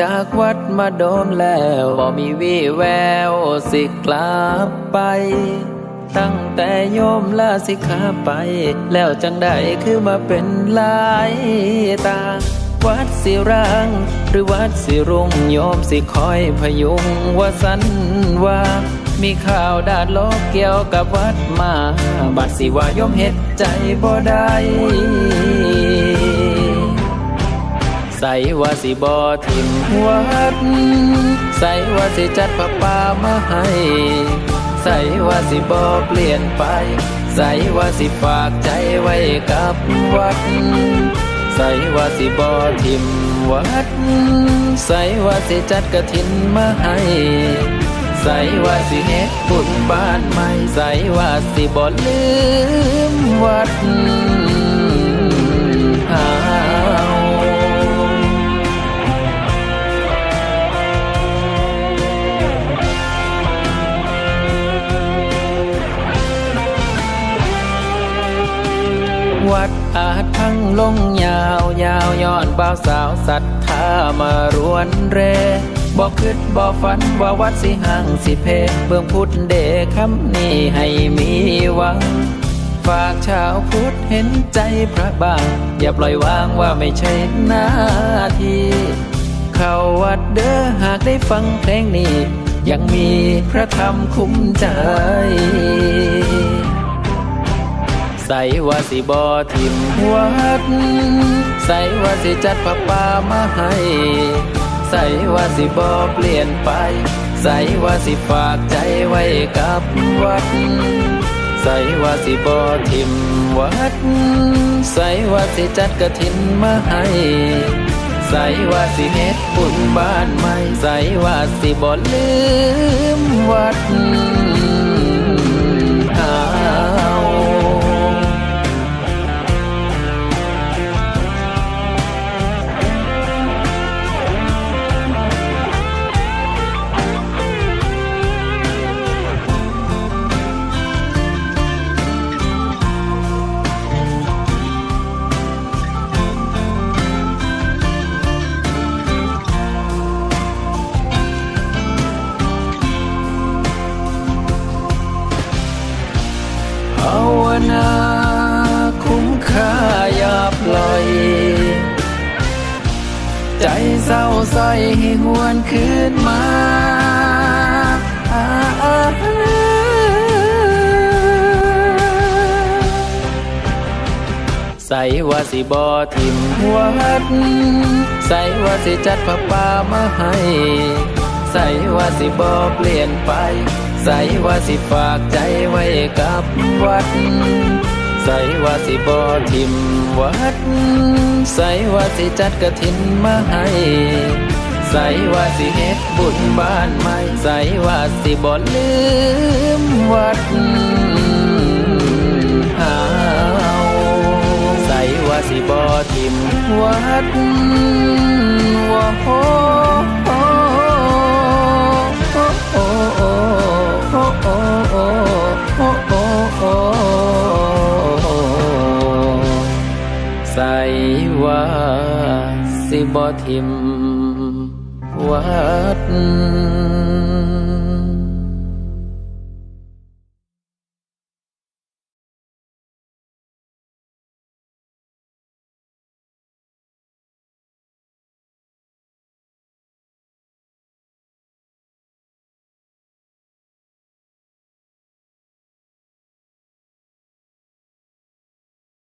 จากวัดมาโดนแล้วบ่มีวี่แววสิกลับไป ตั้งแต่โยมลาสิกขาไป แล้วจังได้คือมาเป็นลายตา วัดสิรัง หรือวัดสิรุ่งโยมสิคอยพยุงว่าสันว่ามีข่าวดาดโลกเกี่ยวกับวัดมา บัดสิว่าโยมเฮ็ดใจบ่ได้ ใส่ว่าสิบอทิมวัด ใส่ว่าสิจัดผ้าป่ามาให้ ใส่ว่าสิบอเปลี่ยนไป ใส่ว่าสิฝากใจไว้กับวัด ใส่ว่าสิบอทิมวัด ใส่ว่าสิจัดกระถินมาให้ใส่ว่าสิเฮ็ดบุญบ้านใหม่ใส่ว่าสิบ่ลืมวัด อาจพังลงยาวยาวย้อนบ่าวสาวศรัทธามารวนเรบอกคิดบอกฝันว่าวัดสิห่างสิเพเบื้องพุทธเดคำนี้ให้มีหวัง ฝากชาวพุทธเห็นใจพระบาง อย่าปล่อยวางว่าไม่ใช่หน้าที่ เข้าวัดเด้อหากได้ฟังเพลงนี้ ยังมีพระธรรมคุ้มใจ ใส่ว่าสิบอทิมวัด ใส่ว่าสิจัดผ้าป่ามาให้ ใส่ว่าสิบอเปลี่ยนไป ใส่ว่าสิฝากใจไว้กับวัด ใส่ว่าสิบอทิมวัด ใส่ว่าสิจัดกระถินมาให้ใส่ว่าสิเฮ็ดบุญบ้านใหม่ใส่ว่าสิบ่ลืมาวนาคุ้มค่าอย่าปล่อย ใจเศร้าใสให้หวนคืนมาใส่ว่าสิบอทิมวัด ใส่ว่าสิจัดผ้าป่ามาให้ ใส่ว่าสิบอเปลี่ยนไป ใส่ว่าสิฝากใจไว้กับวัด ใส่ว่าสิบอทิมวัด ใส่ว่าสิจัดกระถินมาให้ ใส่ว่าสิเฮ็ดบุญบ้านใหม่ ใส่ว่าสิบ่ลืมวัดเฮาใส่ว่าสิบ่ทิมวัดว่าโบ่ทิมวัด